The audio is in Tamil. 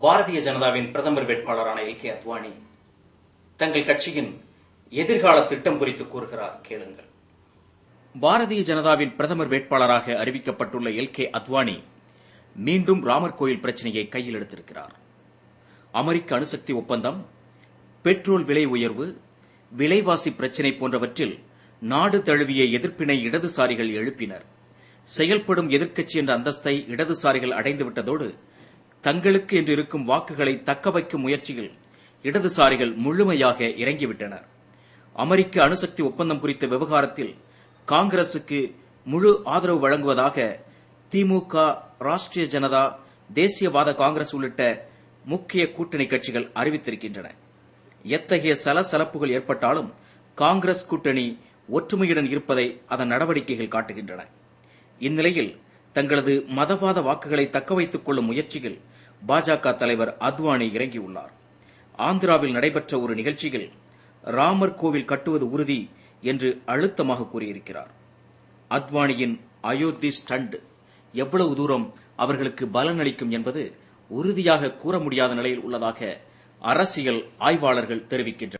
பாரதிய ஜனதாவின் பிரதமர் வேட்பாளரான எல் கே அத்வானி தங்கள் கட்சியின் எதிர்கால திட்டம் குறித்து கூறுகிறார். கேளுங்கள். பாரதிய ஜனதாவின் பிரதமர் வேட்பாளராக அறிவிக்கப்பட்டுள்ள எல் கே அத்வானி மீண்டும் ராமர் கோயில் பிரச்சனையை கையில் எடுத்திருக்கிறார். அமெரிக்க அணுசக்தி ஒப்பந்தம் பெட்ரோல் விலை உயர்வு விலைவாசி பிரச்சினை போன்றவற்றில் நாடு தழுவிய எதிர்ப்பினை இடதுசாரிகள் எழுப்பினர். செயல்படும் எதிர்க்கட்சி என்ற அந்தஸ்தை இடதுசாரிகள் அடைந்துவிட்டதோடு தங்களுக்கு என்று இருக்கும் வாக்குகளை தக்க வைக்கும் முயற்சியில் இடதுசாரிகள் முழுமையாக இறங்கிவிட்டனர். அமெரிக்க அணுசக்தி ஒப்பந்தம் குறித்த விவகாரத்தில் காங்கிரசுக்கு முழு ஆதரவு வழங்குவதாக திமுக ராஷ்டிரிய ஜனதா தேசியவாத காங்கிரஸ் உள்ளிட்ட முக்கிய கூட்டணி கட்சிகள் அறிவித்திருக்கின்றன. எத்தகைய சலசலப்புகள் ஏற்பட்டாலும் காங்கிரஸ் கூட்டணி ஒற்றுமையுடன் இருப்பதை அதன் நடவடிக்கைகள் காட்டுகின்றன. இந்நிலையில் தங்களது மதவாத வாக்குகளை தக்க வைத்துக் கொள்ளும் முயற்சியில் பாஜக தலைவர் அத்வானி இறங்கியுள்ளார். ஆந்திராவில் நடைபெற்ற ஒரு நிகழ்ச்சியில் ராமர் கோவில் கட்டுவது உறுதி என்று அழுத்தமாக கூறியிருக்கிறார். அத்வானியின் அயோத்தி ஸ்டண்ட் எவ்வளவு தூரம் அவர்களுக்கு பலனளிக்கும் என்பது உறுதியாக கூற முடியாத நிலையில் உள்ளதாக அரசியல் ஆய்வாளர்கள் தெரிவிக்கின்றனர்.